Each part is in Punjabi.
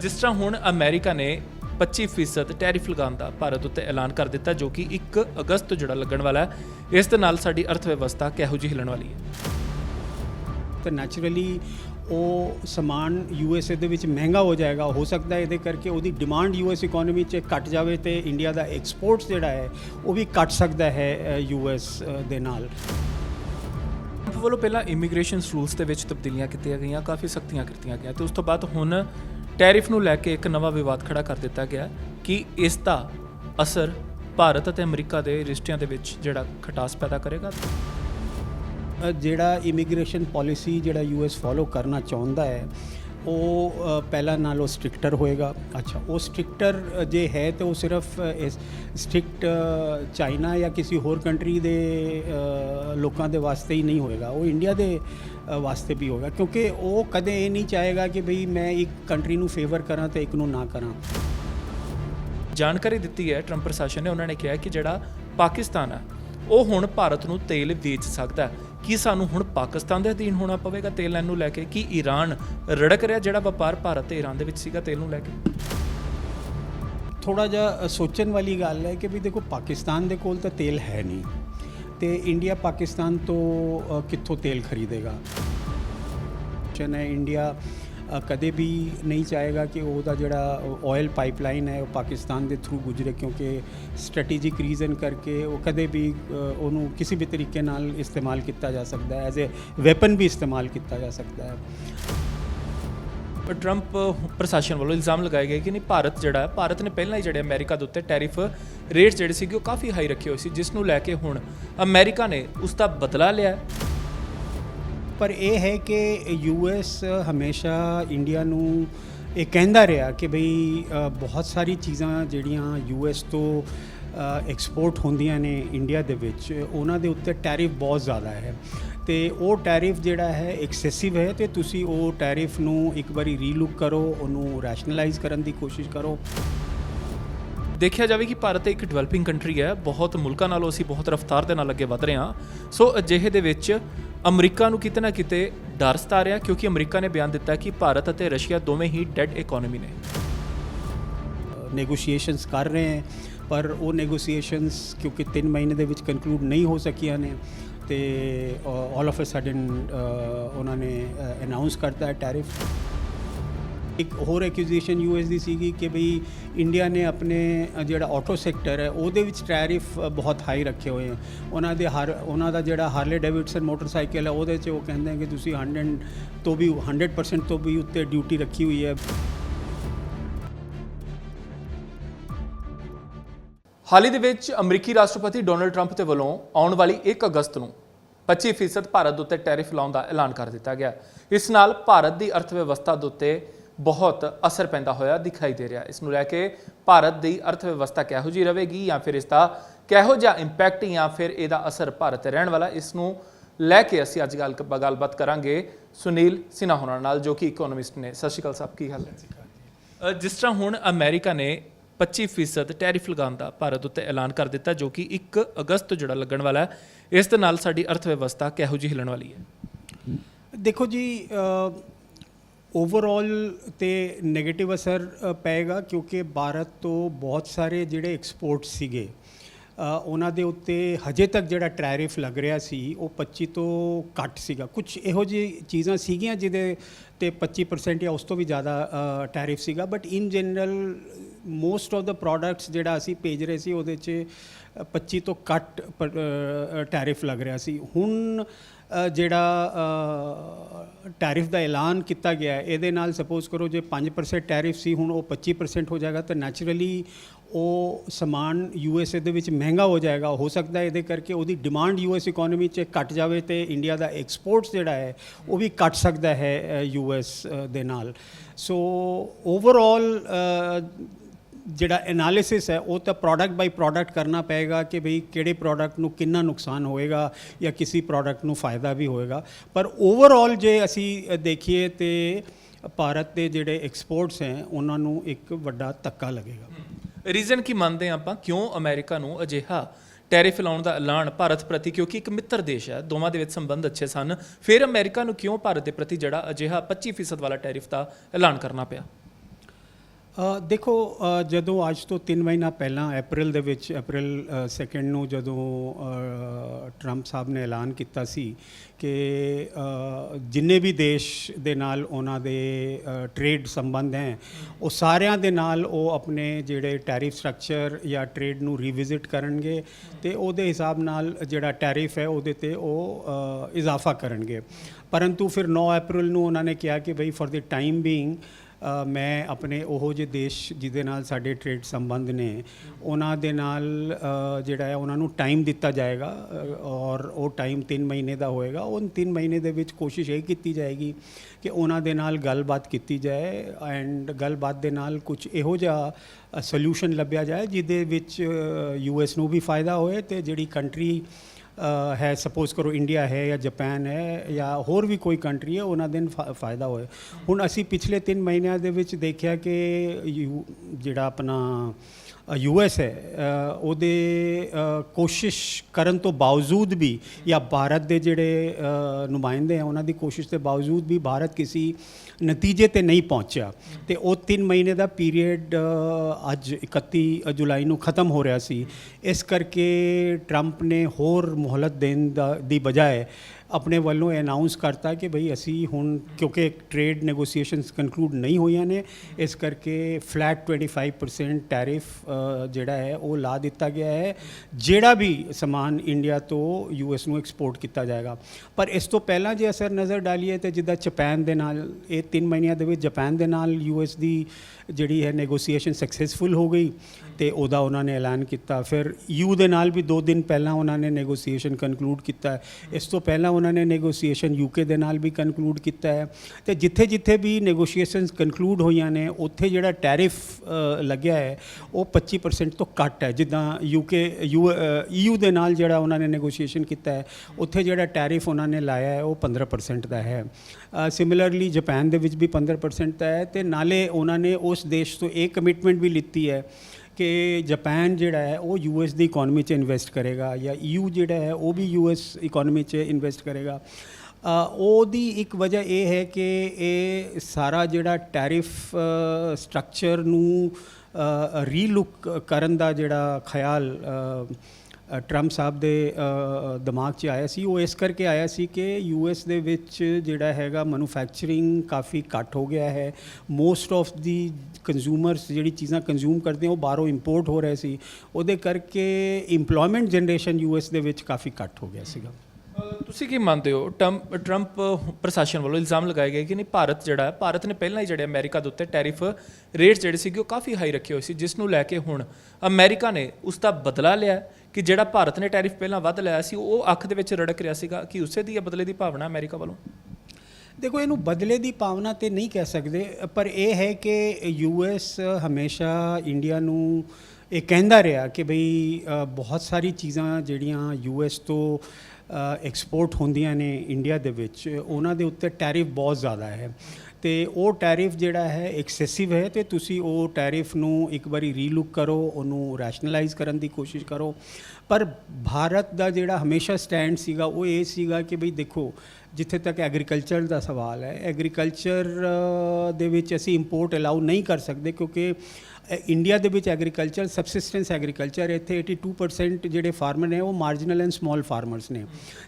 ਜਿਸ ਤਰ੍ਹਾਂ ਹੁਣ ਅਮਰੀਕਾ ਨੇ 25% ਟੈਰਿਫ ਲਗਾਉਣ ਦਾ ਭਾਰਤ ਉੱਤੇ ਐਲਾਨ ਕਰ ਦਿੱਤਾ ਜੋ ਕਿ 1 ਅਗਸਤ ਤੋਂ ਜਿਹੜਾ ਲੱਗਣ ਵਾਲਾ ਹੈ ਇਸ ਦੇ ਨਾਲ ਸਾਡੀ ਅਰਥ ਵਿਵਸਥਾ ਕਿਹੋ ਜਿਹੀ ਹਿਲਣ ਵਾਲੀ ਹੈ? ਤਾਂ ਨੈਚੁਰਲੀ ਉਹ ਸਮਾਨ ਯੂਐਸਏ ਦੇ ਵਿੱਚ ਮਹਿੰਗਾ ਹੋ ਜਾਏਗਾ। ਹੋ ਸਕਦਾ ਇਹਦੇ ਕਰਕੇ ਉਹਦੀ ਡਿਮਾਂਡ ਯੂਐਸ ਇਕਨੋਮੀ 'ਚ ਘਟ ਜਾਵੇ ਤੇ ਇੰਡੀਆ ਦਾ ਐਕਸਪੋਰਟਸ ਜਿਹੜਾ ਹੈ ਉਹ ਵੀ ਘਟ ਸਕਦਾ ਹੈ ਯੂਐਸ ਦੇ ਨਾਲ। ਵੱਲੋਂ ਪਹਿਲਾਂ ਇਮੀਗ੍ਰੇਸ਼ਨ ਰੂਲਸ ਦੇ ਵਿੱਚ ਤਬਦੀਲੀਆਂ ਕੀਤੀਆਂ ਗਈਆਂ ਕਾਫੀ ਸਖਤੀਆਂ ਕੀਤੀਆਂ ਗਈਆਂ ਤੇ ਉਸ ਤੋਂ ਬਾਅਦ ਹੁਣ ਟੈਰਿਫ ਨੂੰ ਲੈ ਕੇ ਇੱਕ ਨਵਾਂ ਵਿਵਾਦ ਖੜਾ ਕਰ ਦਿੱਤਾ ਗਿਆ ਕਿ ਇਸ ਦਾ ਅਸਰ ਭਾਰਤ ਅਤੇ ਅਮਰੀਕਾ ਦੇ ਰਿਸ਼ਤਿਆਂ ਦੇ ਵਿੱਚ ਜਿਹੜਾ ਖਟਾਸ ਪੈਦਾ ਕਰੇਗਾ। ਜਿਹੜਾ ਇਮੀਗ੍ਰੇਸ਼ਨ ਪਾਲਿਸੀ ਜਿਹੜਾ ਯੂਐਸ ਫੋਲੋ ਕਰਨਾ ਚਾਹੁੰਦਾ ਹੈ ਉਹ ਪਹਿਲਾਂ ਨਾਲੋਂ ਸਟ੍ਰਿਕਟਰ ਹੋਏਗਾ। ਅੱਛਾ। ਉਹ ਸਟ੍ਰਿਕਟਰ ਜੇ ਹੈ ਤੇ ਉਹ ਸਿਰਫ ਇਸ ਸਟ੍ਰਿਕਟ ਚਾਈਨਾ ਜਾਂ ਕਿਸੇ ਹੋਰ ਕੰਟਰੀ ਦੇ ਲੋਕਾਂ ਦੇ ਵਾਸਤੇ ਹੀ ਨਹੀਂ ਹੋਏਗਾ। ਉਹ ਇੰਡੀਆ ਦੇ ਵਾਸਤੇ ਵੀ ਹੋਗਾ ਕਿਉਂਕਿ ਉਹ ਕਦੇ ਇਹ ਨਹੀਂ ਚਾਹੇਗਾ ਕਿ ਭਈ ਮੈਂ ਇੱਕ ਕੰਟਰੀ ਨੂੰ ਫੇਵਰ ਕਰਾਂ ਤੇ ਇੱਕ ਨੂੰ ਨਾ ਕਰਾਂ। ਜਾਣਕਾਰੀ ਦਿੱਤੀ ਹੈ ਟਰੰਪ ਪ੍ਰਸ਼ਾਸਨ ਨੇ। ਉਹਨਾਂ ਨੇ ਕਿਹਾ ਕਿ ਜਿਹੜਾ ਪਾਕਿਸਤਾਨ ਹੈ ਉਹ ਹੁਣ ਭਾਰਤ ਨੂੰ ਤੇਲ ਵੇਚ ਸਕਦਾ ਹੈ। ਕੀ ਸਾਨੂੰ ਹੁਣ ਪਾਕਿਸਤਾਨ ਦੇ ਅਧੀਨ ਹੋਣਾ ਪਵੇਗਾ ਤੇਲ ਲੈਣ ਨੂੰ ਲੈ ਕੇ? ਕੀ ਈਰਾਨ ਰੜਕ ਰਿਹਾ ਜਿਹੜਾ ਵਪਾਰ ਭਾਰਤ ਤੇ ਈਰਾਨ ਦੇ ਵਿੱਚ ਸੀਗਾ ਤੇਲ ਨੂੰ ਲੈ ਕੇ? ਥੋੜਾ ਜਿਹਾ ਸੋਚਣ ਵਾਲੀ ਗੱਲ ਹੈ ਕਿ ਵੀ ਦੇਖੋ, ਪਾਕਿਸਤਾਨ ਦੇ ਕੋਲ ਤਾਂ ਤੇਲ ਹੈ ਨਹੀਂ। ਤੇ ਇੰਡੀਆ ਪਾਕਿਸਤਾਨ ਤੋਂ ਕਿੱਥੋਂ ਤੇਲ ਖਰੀਦੇਗਾ? ਚਨ ਹੈ ਇੰਡੀਆ ਕਦੇ ਵੀ ਨਹੀਂ ਚਾਹੇਗਾ ਕਿ ਉਹਦਾ ਜਿਹੜਾ ਆਇਲ ਪਾਈਪਲਾਈਨ ਹੈ, ਉਹ ਪਾਕਿਸਤਾਨ ਦੇ ਥਰੂ ਗੁਜ਼ਰੇ ਕਿਉਂਕਿ ਸਟ੍ਰੈਟੇਜਿਕ ਰੀਜ਼ਨ ਕਰਕੇ ਉਹ ਕਦੇ ਵੀ ਉਹਨੂੰ ਕਿਸੇ ਵੀ ਤਰੀਕੇ ਨਾਲ ਇਸਤੇਮਾਲ ਕੀਤਾ ਜਾ ਸਕਦਾ ਹੈ ਐਜ਼ ਅ ਵੈਪਨ ਵੀ ਇਸਤੇਮਾਲ ਕੀਤਾ ਜਾ ਸਕਦਾ ਹੈ ਟਰੰਪ ਪ੍ਰਸ਼ਾਸਨ ਵੱਲੋਂ ਇਲਜ਼ਾਮ ਲਗਾਏ ਗਏ ਕਿ ਨਹੀਂ, ਭਾਰਤ ਜਿਹੜਾ ਹੈ, ਭਾਰਤ ਨੇ ਪਹਿਲਾਂ ਹੀ ਜਿਹੜੇ ਅਮਰੀਕਾ ਦੇ ਉੱਤੇ ਟੈਰਿਫ ਰੇਟ ਜਿਹੜੇ ਸੀਗੇ ਉਹ ਕਾਫੀ ਹਾਈ ਰੱਖੇ ਹੋਏ ਸੀ, ਜਿਸ ਨੂੰ ਲੈ ਕੇ ਹੁਣ ਅਮਰੀਕਾ ਨੇ ਉਸ ਦਾ ਬਦਲਾ ਲਿਆ ਹੈ। ਪਰ ਇਹ ਹੈ ਕਿ ਯੂਐਸ ਹਮੇਸ਼ਾ ਇੰਡੀਆ ਨੂੰ ਇਹ ਕਹਿੰਦਾ ਰਿਹਾ ਕਿ ਭਈ ਬਹੁਤ ਸਾਰੀ ਚੀਜ਼ਾਂ ਜਿਹੜੀਆਂ ਯੂਐਸ ਤੋਂ ਐਕਸਪੋਰਟ ਹੁੰਦੀਆਂ ਨੇ ਇੰਡੀਆ ਦੇ ਵਿੱਚ, ਉਹਨਾਂ ਦੇ ਉੱਤੇ ਟੈਰਿਫ ਬਹੁਤ ਜ਼ਿਆਦਾ ਹੈ। ਤੇ ਉਹ ਟੈਰਿਫ ਜਿਹੜਾ ਹੈ ਐਕਸੈਸਿਵ ਹੈ ਤੇ ਤੁਸੀਂ ਉਹ ਟੈਰਿਫ ਨੂੰ ਇੱਕ ਵਾਰੀ ਰੀਲੁੱਕ ਕਰੋ, ਉਹਨੂੰ ਰੈਸ਼ਨਲਾਈਜ਼ ਕਰਨ ਦੀ ਕੋਸ਼ਿਸ਼ ਕਰੋ। ਦੇਖਿਆ ਜਾਵੇ ਕਿ ਭਾਰਤ ਇੱਕ ਡਿਵੈਲਪਿੰਗ ਕੰਟਰੀ ਹੈ, ਬਹੁਤ ਮੁਲਕਾਂ ਨਾਲੋਂ ਅਸੀਂ ਬਹੁਤ ਰਫ਼ਤਾਰ ਦੇ ਨਾਲ ਅੱਗੇ ਵਧ ਰਹੇ ਹਾਂ। ਸੋ ਅਜਿਹੇ ਦੇ ਵਿੱਚ ਅਮਰੀਕਾ ਨੂੰ ਕਿਤੇ ਨਾ ਕਿਤੇ ਡਰ ਸਤਾ ਰਿਹਾ ਕਿਉਂਕਿ ਅਮਰੀਕਾ ਨੇ ਬਿਆਨ ਦਿੱਤਾ ਕਿ ਭਾਰਤ ਅਤੇ ਰਸ਼ੀਆ ਦੋਵੇਂ ਹੀ ਡੈਡ ਇਕਨੋਮੀ ਨੇ। ਨੈਗੋਸ਼ੀਏਸ਼ਨਸ ਕਰ ਰਹੇ ਹੈ, ਪਰ ਉਹ ਨੈਗੋਸ਼ੀਏਸ਼ਨਸ ਕਿਉਂਕਿ 3 ਮਹੀਨੇ ਦੇ ਵਿੱਚ ਕਨਕਲੂਡ ਨਹੀਂ ਹੋ ਸਕੀਆਂ ਨੇ ਤੇ ਆਲ ਆਫ ਅ ਸਡਨ ਉਹਨਾਂ ਨੇ ਅਨਾਉਂਸ ਕਰਤਾ ਹੈ ਟੈਰਿਫ ਇੱਕ ਹੋਰ ਐਕਿਊਜ਼ੇਸ਼ਨ ਯੂਐਸ ਦੀ ਸੀਗੀ ਕਿ ਭਈ ਇੰਡੀਆ ਨੇ ਆਪਣੇ ਜਿਹੜਾ ਆਟੋ ਸੈਕਟਰ ਹੈ, ਉਹਦੇ ਵਿੱਚ ਟੈਰਿਫ ਬਹੁਤ ਹਾਈ ਰੱਖੇ ਹੋਏ ਹੈ ਉਹਨਾਂ ਦੇ ਹਰ, ਉਹਨਾਂ ਦਾ ਜਿਹੜਾ ਹਾਰਲੇ ਡੇਵਿਡਸਨ ਮੋਟਰਸਾਈਕਲ ਹੈ, ਉਹਦੇ 'ਚ ਉਹ ਕਹਿੰਦੇ ਕਿ ਤੁਸੀਂ 100 ਤੋਂ ਵੀ 100% ਤੋਂ ਵੀ ਉੱਤੇ ਡਿਊਟੀ ਰੱਖੀ ਹੋਈ ਹੈ। ਹਾਲ ਹੀ ਦੇ ਵਿੱਚ ਅਮਰੀਕੀ ਰਾਸ਼ਟਰਪਤੀ ਡੋਨਲਡ ਟਰੰਪ ਦੇ ਵੱਲੋਂ ਆਉਣ ਵਾਲੀ 1 ਅਗਸਤ ਨੂੰ 25% ਭਾਰਤ ਉੱਤੇ ਟੈਰਿਫ ਲਾਉਣ ਦਾ ਐਲਾਨ ਕਰ ਦਿੱਤਾ ਗਿਆ। ਇਸ ਨਾਲ ਭਾਰਤ ਦੀ ਅਰਥ ਵਿਵਸਥਾ ਦੇ ਉੱਤੇ ਬਹੁਤ ਅਸਰ ਪੈਂਦਾ ਹੋਇਆ ਦਿਖਾਈ ਦੇ ਰਿਹਾ। ਇਸ ਨੂੰ ਲੈ ਕੇ ਭਾਰਤ ਦੀ ਅਰਥ ਵਿਵਸਥਾ ਕਿਹੋ ਜਿਹੀ ਰਹੇਗੀ ਜਾਂ ਫਿਰ ਇਸ ਦਾ ਕਿਹੋ ਜਿਹਾ ਇੰਪੈਕਟ ਜਾਂ ਫਿਰ ਇਹਦਾ ਅਸਰ ਭਾਰਤ ਤੇ ਰਹਿਣ ਵਾਲਾ ਇਸ ਨੂੰ ਲੈ ਕੇ ਅਸੀਂ ਅੱਜ ਗੱਲ ਗੱਲਬਾਤ ਕਰਾਂਗੇ ਸੁਨੀਲ ਸਿਨਹਾ ਹੋਣਾ ਨਾਲ ਜੋ ਕਿ ਇਕਨੋਮਿਸਟ ਨੇ। ਸਤਿ ਸ਼੍ਰੀ ਅਕਾਲ ਸਾਹਿਬ ਕੀ ਹਾਲ ਹੈ? ਜਿਸ ਤਰ੍ਹਾਂ ਹੁਣ ਅਮਰੀਕਾ ਨੇ 25% ਟੈਰਿਫ ਲਗਾਉਣ ਦਾ ਭਾਰਤ ਉੱਤੇ ਐਲਾਨ ਕਰ ਦਿੱਤਾ ਜੋ ਕਿ 1 ਅਗਸਤ ਤੋਂ ਜਿਹੜਾ ਲੱਗਣ ਵਾਲਾ ਹੈ ਇਸ ਦੇ ਨਾਲ ਸਾਡੀ ਅਰਥ ਵਿਵਸਥਾ ਕਿਹੋ ਜਿਹੀ ਹਿਲਣ ਵਾਲੀ ਹੈ? ਦੇਖੋ ਜੀ ਓਵਰਆਲ ਤੇ 네ਗੇਟਿਵ ਅਸਰ ਪਏਗਾ ਕਿਉਂਕਿ ਭਾਰਤ ਤੋਂ ਬਹੁਤ ਸਾਰੇ ਜਿਹੜੇ ਐਕਸਪੋਰਟ ਸੀਗੇ ਉਹਨਾਂ ਦੇ ਉੱਤੇ ਹਜੇ ਤੱਕ ਜਿਹੜਾ ਟੈਰਿਫ ਲੱਗ ਰਿਹਾ ਸੀ, ਉਹ 25 ਤੋਂ ਘੱਟ ਸੀਗਾ। ਕੁਝ ਇਹੋ ਜਿਹੀ ਚੀਜ਼ਾਂ ਸੀਗੀਆਂ ਜਿਹਦੇ ਤੇ 25% ਜਾਂ ਉਸ ਤੋਂ ਵੀ ਜ਼ਿਆਦਾ ਟੈਰਿਫ ਸੀਗਾ but in general most of the products ਜਿਹੜਾ ਅਸੀਂ ਭੇਜ ਰਹੇ ਸੀ ਉਹਦੇ 'ਚ ਅ, 25 ਤੋਂ ਘੱਟ ਟੈਰਿਫ ਲੱਗ ਰਿਹਾ ਸੀ। ਹੁਣ ਜਿਹੜਾ ਟੈਰਿਫ ਦਾ ਐਲਾਨ ਕੀਤਾ ਗਿਆ ਇਹਦੇ ਨਾਲ ਸਪੋਜ਼ ਕਰੋ ਜੇ 5% ਟੈਰਿਫ ਸੀ ਹੁਣ ਉਹ 25% ਹੋ ਜਾਏਗਾ ਤਾਂ ਨੈਚੁਰਲੀ ਉਹ ਸਮਾਨ ਯੂਐਸਏ ਦੇ ਵਿੱਚ ਮਹਿੰਗਾ ਹੋ ਜਾਏਗਾ। ਹੋ ਸਕਦਾ ਇਹਦੇ ਕਰਕੇ ਉਹਦੀ ਡਿਮਾਂਡ ਯੂਐਸ ਇਕਨੋਮੀ 'ਚ ਘਟ ਜਾਵੇ ਤੇ ਇੰਡੀਆ ਦਾ ਐਕਸਪੋਰਟਸ ਜਿਹੜਾ ਹੈ ਉਹ ਵੀ ਘਟ ਸਕਦਾ ਹੈ ਯੂਐਸ ਦੇ ਨਾਲ। ਸੋ ਓਵਰਆਲ ਜਿਹੜਾ ਐਨਾਲਿਸਿਸ ਹੈ, ਉਹ ਤਾਂ ਪ੍ਰੋਡਕਟ ਬਾਈ ਪ੍ਰੋਡਕਟ ਕਰਨਾ ਪਏਗਾ ਕਿ ਭਈ ਕਿਹੜੇ ਪ੍ਰੋਡਕਟ ਨੂੰ ਕਿੰਨਾ ਨੁਕਸਾਨ ਹੋਏਗਾ ਜਾਂ ਕਿਸੇ ਪ੍ਰੋਡਕਟ ਨੂੰ ਫਾਇਦਾ ਵੀ ਹੋਏਗਾ। ਪਰ ਓਵਰਆਲ ਜੇ ਅਸੀਂ ਦੇਖੀਏ ਤੇ ਭਾਰਤ ਦੇ ਜਿਹੜੇ ਐਕਸਪੋਰਟਸ ਹੈ, ਉਹਨਾਂ ਨੂੰ ਇੱਕ ਵੱਡਾ ਧੱਕਾ ਲੱਗੇਗਾ। ਰੀਜ਼ਨ ਕੀ ਮੰਨਦੇ ਹਾਂ ਆਪਾਂ? ਕਿਉਂ ਅਮਰੀਕਾ ਨੂੰ ਅਜਿਹਾ ਟੈਰਿਫ ਲਾਉਣ ਦਾ ਐਲਾਨ ਭਾਰਤ ਪ੍ਰਤੀ? ਕਿਉਂਕਿ ਇੱਕ ਮਿੱਤਰ ਦੇਸ਼ ਹੈ, ਦੋਵਾਂ ਦੇ ਵਿੱਚ ਸੰਬੰਧ ਅੱਛੇ ਸਨ। ਫਿਰ ਅਮਰੀਕਾ ਨੂੰ ਕਿਉਂ ਭਾਰਤ ਦੇ ਪ੍ਰਤੀ ਜਿਹੜਾ ਅਜਿਹਾ 25% ਵਾਲਾ ਟੈਰਿਫ ਦਾ ਐਲਾਨ ਕਰਨਾ ਪਿਆ? ਦੇਖੋ ਜਦੋਂ ਅੱਜ ਤੋਂ 3 ਮਹੀਨਾ ਪਹਿਲਾਂ ਅਪ੍ਰੈਲ ਦੇ ਵਿੱਚ ਅਪ੍ਰੈਲ 2 ਨੂੰ ਜਦੋਂ ਟਰੰਪ ਸਾਹਿਬ ਨੇ ਐਲਾਨ ਕੀਤਾ ਸੀ ਕਿ ਜਿੰਨੇ ਵੀ ਦੇਸ਼ ਦੇ ਨਾਲ ਉਹਨਾਂ ਦੇ ਟ੍ਰੇਡ ਸੰਬੰਧ ਹੈ, ਉਹ ਸਾਰਿਆਂ ਦੇ ਨਾਲ ਉਹ ਆਪਣੇ ਜਿਹੜੇ ਟੈਰਿਫ ਸਟਰਕਚਰ ਜਾਂ ਟ੍ਰੇਡ ਨੂੰ ਰੀਵਿਜ਼ਿਟ ਕਰਨਗੇ ਤੇ ਉਹਦੇ ਹਿਸਾਬ ਨਾਲ ਜਿਹੜਾ ਟੈਰਿਫ ਹੈ ਉਹਦੇ ਤੇ ਉਹ ਇਜ਼ਾਫਾ ਕਰਨਗੇ। ਪਰੰਤੂ ਫਿਰ 9 ਅਪ੍ਰੈਲ ਨੂੰ ਉਹਨਾਂ ਨੇ ਕਿਹਾ ਕਿ ਬਈ ਫॉर द ਟਾਈਮ ਬੀਇੰਗ ਮੈਂ ਆਪਣੇ ਉਹੋ ਜਿਹੇ ਦੇਸ਼ ਜਿਹਦੇ ਨਾਲ ਸਾਡੇ ਟ੍ਰੇਡ ਸੰਬੰਧ ਨੇ, ਉਹਨਾਂ ਦੇ ਨਾਲ ਜਿਹੜਾ ਹੈ ਉਹਨਾਂ ਨੂੰ ਟਾਈਮ ਦਿੱਤਾ ਜਾਏਗਾ ਔਰ ਉਹ ਟਾਈਮ 3 ਮਹੀਨੇ ਦਾ ਹੋਏਗਾ। ਉਹ 3 ਮਹੀਨੇ ਦੇ ਵਿੱਚ ਕੋਸ਼ਿਸ਼ ਇਹ ਕੀਤੀ ਜਾਏਗੀ ਕਿ ਉਹਨਾਂ ਦੇ ਨਾਲ ਗੱਲਬਾਤ ਕੀਤੀ ਜਾਏ ਐਂਡ ਗੱਲਬਾਤ ਦੇ ਨਾਲ ਕੁਝ ਇਹੋ ਜਿਹਾ ਸੋਲੂਸ਼ਨ ਲੱਭਿਆ ਜਾਏ, ਜਿਹਦੇ ਵਿੱਚ ਯੂ ਐਸ ਨੂੰ ਵੀ ਫਾਇਦਾ ਹੋਏ ਤੇ ਜਿਹੜੀ ਕੰਟਰੀ ਹੈ ਸਪੋਜ਼ ਕਰੋ ਇੰਡੀਆ ਹੈ ਜਾਂ ਜਾਪਾਨ ਹੈ ਜਾਂ ਹੋਰ ਵੀ ਕੋਈ ਕੰਟਰੀ ਹੈ, ਉਹਨਾਂ ਦਿਨ ਫਾਇਦਾ ਹੋਏ ਹੁਣ ਅਸੀਂ ਪਿਛਲੇ 3 ਮਹੀਨਿਆਂ ਦੇ ਵਿੱਚ ਦੇਖਿਆ ਕਿ ਯੂ- ਜਿਹੜਾ ਆਪਣਾ ਯੂ ਐਸ ਹੈ ਉਹਦੇ ਕੋਸ਼ਿਸ਼ ਕਰਨ ਤੋਂ ਬਾਵਜੂਦ ਵੀ ਜਾਂ ਭਾਰਤ ਦੇ ਜਿਹੜੇ ਨੁਮਾਇੰਦੇ ਆ ਉਹਨਾਂ ਦੀ ਕੋਸ਼ਿਸ਼ ਦੇ ਬਾਵਜੂਦ ਵੀ ਭਾਰਤ ਕਿਸੇ ਨਤੀਜੇ ਤੇ ਨਹੀਂ ਪਹੁੰਚਿਆ। ਤੇ ਉਹ 3 ਮਹੀਨੇ ਦਾ ਪੀਰੀਅਡ ਅੱਜ 31 ਜੁਲਾਈ ਨੂੰ ਖਤਮ ਹੋ ਰਿਹਾ ਸੀ। ਇਸ ਕਰਕੇ ਟਰੰਪ ਨੇ ਹੋਰ ਮੁਹਲਤ ਦੇਣ ਦਾ, ਦੀ ਬਜਾਏ ਆਪਣੇ ਵੱਲੋਂ ਅਨਾਉਂਸ ਕਰਤਾ ਕਿ ਭਈ ਅਸੀਂ ਹੁਣ, ਕਿਉਂਕਿ ਟ੍ਰੇਡ ਨੈਗੋਸੀਏਸ਼ਨਸ ਕਨਕਲੂਡ ਨਹੀਂ ਹੋਈਆਂ ਨੇ, ਇਸ ਕਰਕੇ ਫਲੈਟ 25% ਟੈਰਿਫ ਜਿਹੜਾ ਹੈ, ਉਹ ਲਾ ਦਿੱਤਾ ਗਿਆ ਹੈ। ਜਿਹੜਾ ਵੀ ਸਮਾਨ ਇੰਡੀਆ ਤੋਂ ਯੂਐਸ ਨੂੰ ਐਕਸਪੋਰਟ ਕੀਤਾ ਜਾਏਗਾ। ਪਰ ਇਸ ਤੋਂ ਪਹਿਲਾਂ ਜੇ ਅਸਰ ਨਜ਼ਰ ਡਾਲੀਏ ਤੇ ਜਿੱਦਾਂ ਜਾਪਾਨ ਦੇ ਨਾਲ, ਇਹ 3 ਮਹੀਨਿਆਂ ਦੇ ਵਿੱਚ ਜਾਪਾਨ ਦੇ ਨਾਲ ਯੂਐਸ ਦੀ ਜਿਹੜੀ ਹੈ ਨੈਗੋਸੀਏਸ਼ਨ ਸਕਸੈਸਫੁਲ ਹੋ ਗਈ ਤੇ ਉਹਦਾ ਉਹਨਾਂ ਨੇ ਐਲਾਨ ਕੀਤਾ। ਫਿਰ ਯੂ ਦੇ ਨਾਲ ਵੀ 2 ਦਿਨ ਪਹਿਲਾਂ ਉਹਨਾਂ ਨੇ ਨੈਗੋਸੀਏਸ਼ਨ ਕਨਕਲੂਡ ਕੀਤਾ ਇਸ ਤੋਂ ਪਹਿਲਾਂ ਉਹਨਾਂ ਨੇ ਨੈਗੋਸੀਏਸ਼ਨ ਯੂਕੇ ਦੇ ਨਾਲ ਵੀ ਕਨਕਲੂਡ ਕੀਤਾ ਹੈ। ਤੇ ਜਿੱਥੇ ਜਿੱਥੇ ਵੀ ਨੈਗੋਸੀਏਸ਼ਨਸ ਕਨਕਲੂਡ ਹੋਈਆਂ ਨੇ, ਉੱਥੇ ਜਿਹੜਾ ਟੈਰਿਫ ਲੱਗਿਆ ਹੈ, ਉਹ 25% ਤੋਂ ਘੱਟ ਹੈ। ਜਿੱਦਾਂ ਯੂਕੇ ਯੂ ਈਯੂ ਦੇ ਨਾਲ ਜਿਹੜਾ ਉਹਨਾਂ ਨੇ ਨੈਗੋਸੀਏਸ਼ਨ ਕੀਤਾ ਹੈ, ਉੱਥੇ ਜਿਹੜਾ ਟੈਰਿਫ ਉਹਨਾਂ ਨੇ ਲਾਇਆ ਹੈ, ਉਹ 15% ਦਾ ਹੈ। ਸਿਮਿਲਰਲੀ ਜਾਪਾਨ ਦੇ ਵਿੱਚ ਵੀ 15% ਦਾ ਹੈ ਤੇ ਨਾਲੇ ਉਹਨਾਂ ਨੇ ਉਸ ਦੇਸ਼ ਤੋਂ ਇਹ ਕਮਿਟਮੈਂਟ ਵੀ ਲਿੱਤੀ ਹੈ ਕਿ ਜਾਪਾਨ ਜਿਹੜਾ ਹੈ ਉਹ ਯੂਐਸ ਦੀ ਇਕਨੋਮੀ 'ਚ ਇਨਵੈਸਟ ਕਰੇਗਾ ਜਾਂ ਯੂ ਜਿਹੜਾ ਹੈ ਉਹ ਵੀ ਯੂਐਸ ਇਕਨੋਮੀ 'ਚ ਇਨਵੈਸਟ ਕਰੇਗਾ। ਉਹਦੀ ਇੱਕ ਵਜ੍ਹਾ ਇਹ ਹੈ ਕਿ ਇਹ ਸਾਰਾ ਜਿਹੜਾ ਟੈਰਿਫ ਸਟਰਕਚਰ ਨੂੰ ਰੀਲੁੱਕ ਕਰਨ ਦਾ ਜਿਹੜਾ ਖਿਆਲ ਟਰੰਪ ਸਾਹਿਬ ਦੇ ਦਿਮਾਗ 'ਚ ਆਇਆ ਸੀ। ਉਹ ਇਸ ਕਰਕੇ ਆਇਆ ਸੀ ਕਿ ਯੂਐਸ ਦੇ ਵਿੱਚ ਜਿਹੜਾ ਹੈਗਾ ਮੈਨੂਫੈਕਚਰਿੰਗ ਕਾਫੀ ਘੱਟ ਹੋ ਗਿਆ ਹੈ। ਮੋਸਟ ਆਫ ਦੀ ਕੰਜ਼ਿਊਮਰਸ ਜਿਹੜੀ ਚੀਜ਼ਾਂ ਕੰਜ਼ਿਊਮ ਕਰਦੇ ਆ, ਉਹ ਬਾਹਰੋਂ ਇੰਪੋਰਟ ਹੋ ਰਹੇ ਸੀ। ਉਹਦੇ ਕਰਕੇ EMPLOYMENT ਜਨਰੇਸ਼ਨ ਯੂਐਸ ਦੇ ਵਿੱਚ ਕਾਫੀ ਘੱਟ ਹੋ ਗਿਆ ਸੀਗਾ। ਤੁਸੀਂ ਕੀ ਮੰਨਦੇ ਹੋ? ਟਰੰਪ ਟਰੰਪ ਪ੍ਰਸ਼ਾਸਨ ਵੱਲੋਂ ਇਲਜ਼ਾਮ ਲਗਾਏ ਗਏ ਕਿ ਨਹੀਂ, ਭਾਰਤ ਜਿਹੜਾ ਹੈ, ਭਾਰਤ ਨੇ ਪਹਿਲਾਂ ਹੀ ਜਿਹੜੇ ਅਮਰੀਕਾ ਦੇ ਉੱਤੇ ਟੈਰਿਫ ਰੇਟ ਜਿਹੜੇ ਸੀਗੇ ਉਹ ਕਾਫੀ ਹਾਈ ਰੱਖੇ ਹੋਏ ਸੀ, ਜਿਸ ਨੂੰ ਲੈ ਕੇ ਹੁਣ ਅਮਰੀਕਾ ਨੇ ਉਸ ਦਾ ਬਦਲਾ ਲਿਆ ਕਿ ਜਿਹੜਾ ਭਾਰਤ ਨੇ ਟੈਰਿਫ ਪਹਿਲਾਂ ਵੱਧ ਲਿਆ ਸੀ, ਉਹ ਅੱਖ ਦੇ ਵਿੱਚ ਰੜਕ ਰਿਹਾ ਸੀਗਾ, ਕਿ ਉਸੇ ਦੀ ਬਦਲੇ ਦੀ ਭਾਵਨਾ ਅਮਰੀਕਾ ਵੱਲੋਂ? ਦੇਖੋ, ਇਹਨੂੰ ਬਦਲੇ ਦੀ ਭਾਵਨਾ ਤੇ ਨਹੀਂ ਕਹਿ ਸਕਦੇ, ਪਰ ਇਹ ਹੈ ਕਿ ਯੂਐਸ ਹਮੇਸ਼ਾ ਇੰਡੀਆ ਨੂੰ ਇਹ ਕਹਿੰਦਾ ਰਿਹਾ ਕਿ ਭਈ ਬਹੁਤ ਸਾਰੀ ਚੀਜ਼ਾਂ ਜਿਹੜੀਆਂ ਯੂਐਸ ਤੋਂ ਐਕਸਪੋਰਟ ਹੁੰਦੀਆਂ ਨੇ ਇੰਡੀਆ ਦੇ ਵਿੱਚ, ਉਹਨਾਂ ਦੇ ਉੱਤੇ ਟੈਰਿਫ ਬਹੁਤ ਜ਼ਿਆਦਾ ਹੈ। ਤੇ ਉਹ ਟੈਰਿਫ ਜਿਹੜਾ ਹੈ ਐਕਸੈਸਿਵ ਹੈ ਤੇ ਤੁਸੀਂ ਉਹ ਟੈਰਿਫ ਨੂੰ ਇੱਕ ਵਾਰੀ ਰੀਲੁੱਕ ਕਰੋ, ਉਹਨੂੰ ਰੈਸ਼ਨਲਾਈਜ਼ ਕਰਨ ਦੀ ਕੋਸ਼ਿਸ਼ ਕਰੋ। ਪਰ ਭਾਰਤ ਦਾ ਜਿਹੜਾ ਹਮੇਸ਼ਾ ਸਟੈਂਡ ਸੀਗਾ, ਉਹ ਇਹ ਸੀਗਾ ਕਿ ਭਈ ਦੇਖੋ, ਜਿੱਥੇ ਤੱਕ ਐਗਰੀਕਲਚਰ ਦਾ ਸਵਾਲ ਹੈ ਐਗਰੀਕਲਚਰ ਦੇ ਵਿੱਚ ਅਸੀਂ ਇੰਪੋਰਟ ਅਲਾਉ ਨਹੀਂ ਕਰ ਸਕਦੇ ਕਿਉਂਕਿ ਇੰਡੀਆ ਦੇ ਵਿੱਚ ਐਗਰੀਕਲਚਰ ਸਬਸਿਸਟੈਂਸ ਐਗਰੀਕਲਚਰ ਇੱਥੇ 82% ਜਿਹੜੇ ਫਾਰਮਰ ਨੇ, ਉਹ ਮਾਰਜਨਲ ਐਂਡ ਸਮਾਲ ਫਾਰਮਰਸ ਨੇ।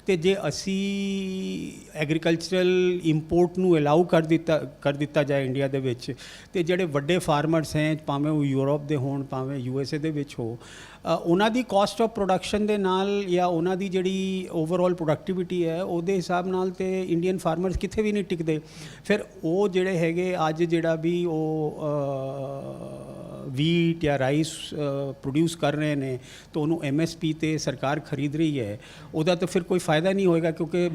ਤੇ ਜੇ ਅਸੀਂ ਐਗਰੀਕਲਚਰਲ ਇੰਪੋਰਟ ਨੂੰ ਅਲਾਉ ਕਰ ਦਿੱਤਾ ਕਰ ਦਿੱਤਾ ਜਾਏ ਇੰਡੀਆ ਦੇ ਵਿੱਚ, ਤੇ ਜਿਹੜੇ ਵੱਡੇ ਫਾਰਮਰਸ ਹੈ, ਭਾਵੇਂ ਉਹ ਯੂਰਪ ਦੇ ਹੋਣ, ਭਾਵੇਂ ਯੂ ਐਸ ਏ ਦੇ ਵਿੱਚ ਹੋ ਉਹਨਾਂ ਦੀ ਕਾਸਟ ਆਫ ਪ੍ਰੋਡਕਸ਼ਨ ਦੇ ਨਾਲ ਜਾਂ ਉਹਨਾਂ ਦੀ ਜਿਹੜੀ ਓਵਰਆਲ ਪ੍ਰੋਡਕਟਿਵਿਟੀ ਹੈ, ਉਹਦੇ ਹਿਸਾਬ ਨਾਲ ਤੇ ਇੰਡੀਅਨ ਫਾਰਮਰਸ ਕਿੱਥੇ ਵੀ ਨਹੀਂ ਟਿਕਦੇ। ਫਿਰ ਉਹ ਜਿਹੜੇ ਹੈਗੇ, ਅੱਜ ਜਿਹੜਾ ਵੀ ਉਹ ਵੀਟ ਜਾਂ ਰਾਈਸ ਪ੍ਰੋਡਿਊਸ ਕਰ ਰਹੇ ਨੇ ਤਾਂ ਉਹਨੂੰ ਐਮਐਸਪੀ ਤੇ ਸਰਕਾਰ ਖਰੀਦ ਰਹੀ ਹੈ। ਉਹਦਾ ਤਾਂ ਫਿਰ ਕੋਈ ਫਾਇਦਾ ਨਹੀਂ ਹੋਏਗਾ ਕਿਉਂਕਿ